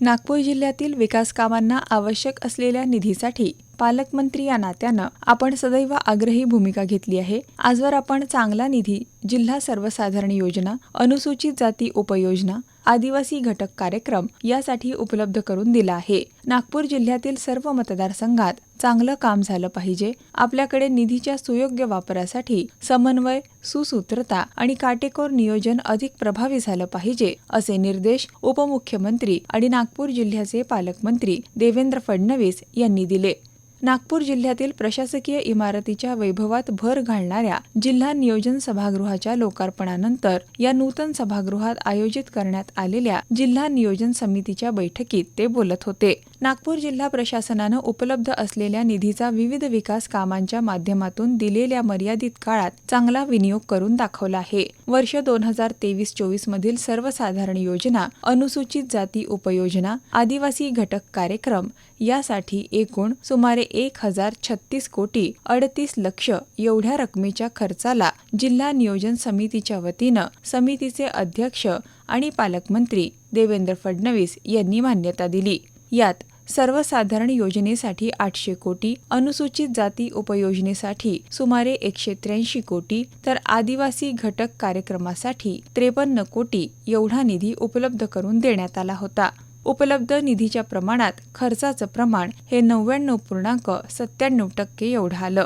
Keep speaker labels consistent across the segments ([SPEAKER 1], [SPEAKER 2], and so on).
[SPEAKER 1] नागपूर जिल्ह्यातील विकास कामांना आवश्यक असलेल्या निधीसाठी पालकमंत्री या नात्यानं आपण सदैव आग्रही भूमिका घेतली आहे. आजवर आपण चांगला निधी जिल्हा सर्वसाधारण योजना अनुसूचित जाती उपयोजना आदिवासी घटक कार्यक्रम यासाठी उपलब्ध करून दिला आहे. नागपूर जिल्ह्यातील सर्व मतदारसंघात चांगलं काम झालं पाहिजे. आपल्याकडे निधीच्या सुयोग्य वापरासाठी समन्वय सुसूत्रता आणि काटेकोर नियोजन अधिक प्रभावी झालं पाहिजे असे निर्देश उपमुख्यमंत्री आणि नागपूर जिल्ह्याचे पालकमंत्री देवेंद्र फडणवीस यांनी दिले. नागपूर जिल्ह्यातील प्रशासकीय इमारतीच्या वैभवात भर घालणाऱ्या जिल्हा नियोजन सभागृहाच्या लोकार्पणानंतर या नूतन सभागृहात आयोजित करण्यात आलेल्या जिल्हा नियोजन समितीच्या बैठकीत ते बोलत होते. नागपूर जिल्हा प्रशासनानं उपलब्ध असलेल्या निधीचा विविध विकास कामांच्या माध्यमातून दिलेल्या मर्यादित काळात चांगला विनियोग करून दाखवला आहे. वर्ष दोन हजार तेवीस चोवीस मधील सर्वसाधारण योजना अनुसूचित जाती उपयोजना आदिवासी घटक कार्यक्रम यासाठी एकूण सुमारे एक हजार छत्तीस कोटी अडतीस लक्ष एवढ्या रकमेच्या खर्चाला जिल्हा नियोजन समितीच्या वतीनं समितीचे अध्यक्ष आणि पालकमंत्री देवेंद्र फडणवीस यांनी मान्यता दिली. यात सर्वसाधारण योजनेसाठी आठशे कोटी अनुसूचित जाती उपयोजनेसाठी सुमारे एकशे त्र्याऐंशी कोटी तर आदिवासी घटक कार्यक्रमासाठी त्रेपन्न कोटी एवढा निधी उपलब्ध करून देण्यात आला होता. उपलब्ध निधीच्या प्रमाणात खर्चाचं प्रमाण हे नव्याण्णव पूर्णांक सत्त्याण्णव टक्के एवढं आलं.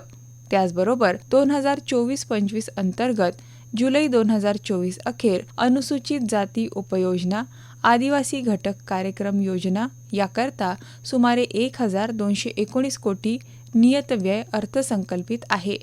[SPEAKER 1] त्याचबरोबर दोन हजार चोवीस पंचवीस अंतर्गत जुलै दोन हजार चोवीस अखेर अनुसूचित जाती उपयोजना आदिवासी घटक कार्यक्रम योजना याकरता सुमारे एक हजार दोनशे एकोणीस कोटी नियत व्यय अर्थसंकल्पित आहे.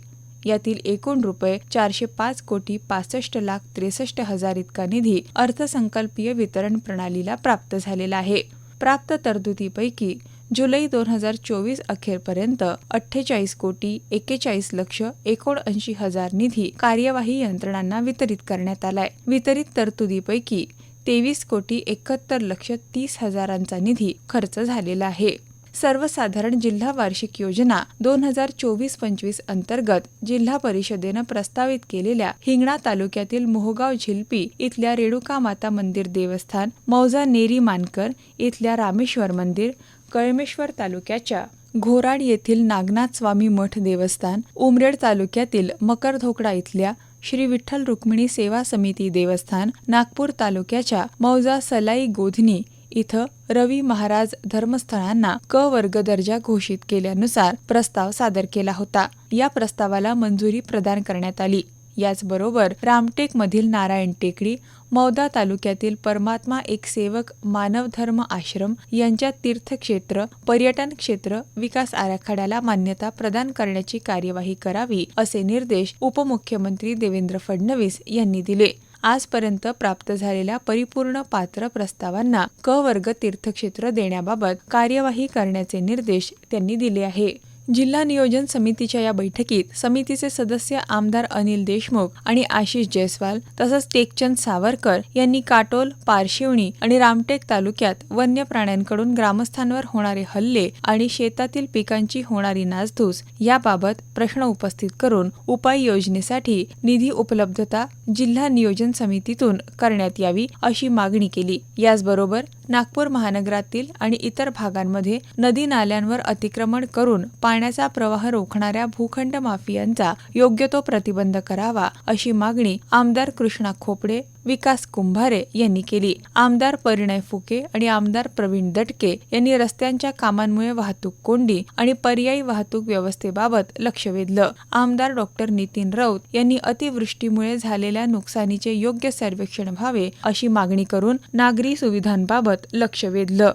[SPEAKER 1] यातील एकूण रुपये चारशे पाच कोटी पासष्ट लाख त्रेसष्ट हजार इतका निधी अर्थसंकल्पीय वितरण प्रणालीला प्राप्त झालेला आहे. प्राप्त तरतुदीपैकी जुलै दोन हजार चोवीस अखेरपर्यंत अठ्ठेचाळीस कोटी एक्केचाळीस लक्ष एकोणऐंशी हजार निधी कार्यवाही यंत्रणांना वितरित करण्यात आलाय. वितरित तरतुदीपैकी तेवीस कोटी एकाहत्तर लक्ष तीस हजारांचा निधी खर्च झालेला आहे. सर्वसाधारण जिल्हा वार्षिक योजना दोन हजार चोवीस पंचवीस अंतर्गत जिल्हा परिषदेनं प्रस्तावित केलेल्या हिंगणा तालुक्यातील मोहगाव झिलपी इथल्या रेणुका माता मंदिर देवस्थान मौजा नेरी मानकर इथल्या रामेश्वर मंदिर कळमेश्वर तालुक्याच्या घोराड येथील नागनाथ स्वामी मठ देवस्थान उमरेड तालुक्यातील मकरधोकडा इथल्या श्री विठ्ठल रुक्मिणी सेवा समिती देवस्थान नागपूर तालुक्याच्या मौजा सलाई गोधनी इथं रवी महाराज धर्मस्थळांना क वर्ग दर्जा घोषित केल्यानुसार प्रस्ताव सादर केला होता. या प्रस्तावाला मंजुरी प्रदान करण्यात आली. याचबरोबर रामटेक मधील नारायण टेकडी मौदा तालुक्यातील परमात्मा एक सेवक मानव धर्म आश्रम यांच्या तीर्थक्षेत्र पर्यटन क्षेत्र विकास आराखड्याला मान्यता प्रदान करण्याची कार्यवाही करावी असे निर्देश उपमुख्यमंत्री देवेंद्र फडणवीस यांनी दिले. आजपर्यंत प्राप्त झालेल्या परिपूर्ण पात्र प्रस्तावांना क वर्ग तीर्थक्षेत्र देण्याबाबत कार्यवाही करण्याचे निर्देश त्यांनी दिले आहे. जिल्हा नियोजन समितीच्या या बैठकीत समितीचे सदस्य आमदार अनिल देशमुख आणि आशिष जयस्वाल तसंच टेकचंद सावरकर यांनी काटोल पारशिवणी आणि रामटेक तालुक्यात वन्य प्राण्यांकडून ग्रामस्थांवर होणारे हल्ले आणि शेतातील पिकांची होणारी नासधूस याबाबत प्रश्न उपस्थित करून उपाययोजनेसाठी निधी उपलब्धता जिल्हा नियोजन समितीतून करण्यात यावी अशी मागणी केली. याचबरोबर नागपूर महानगरातील आणि इतर भागांमध्ये नदी नाल्यांवर अतिक्रमण करून पाण्याचा प्रवाह रोखणाऱ्या भूखंड माफियांचा योग्य तो प्रतिबंध करावा अशी मागणी आमदार कृष्णा खोपडे विकास कुंभारे यांनी केली. आमदार परिणय फुके आणि आमदार प्रवीण दटके यांनी रस्त्यांच्या कामांमुळे वाहतूक कोंडी आणि पर्यायी वाहतूक व्यवस्थेबाबत लक्ष वेधलं. आमदार डॉक्टर नितीन राऊत यांनी अतिवृष्टीमुळे झालेल्या नुकसानीचे योग्य सर्वेक्षण व्हावे अशी मागणी करून नागरी सुविधांबाबत लक्ष वेधलं.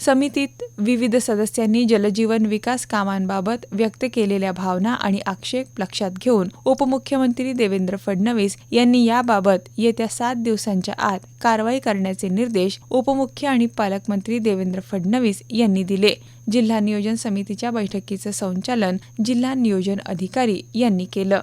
[SPEAKER 1] समितीत विविध सदस्यांनी जलजीवन विकास कामांबाबत व्यक्त केलेल्या भावना आणि आक्षेप लक्षात घेऊन उपमुख्यमंत्री देवेंद्र फडणवीस यांनी याबाबत येत्या सात दिवसांच्या आत कारवाई करण्याचे निर्देश उपमुख्य आणि पालकमंत्री देवेंद्र फडणवीस यांनी दिले. जिल्हा नियोजन समितीच्या बैठकीचं संचालन जिल्हा नियोजन अधिकारी यांनी केलं.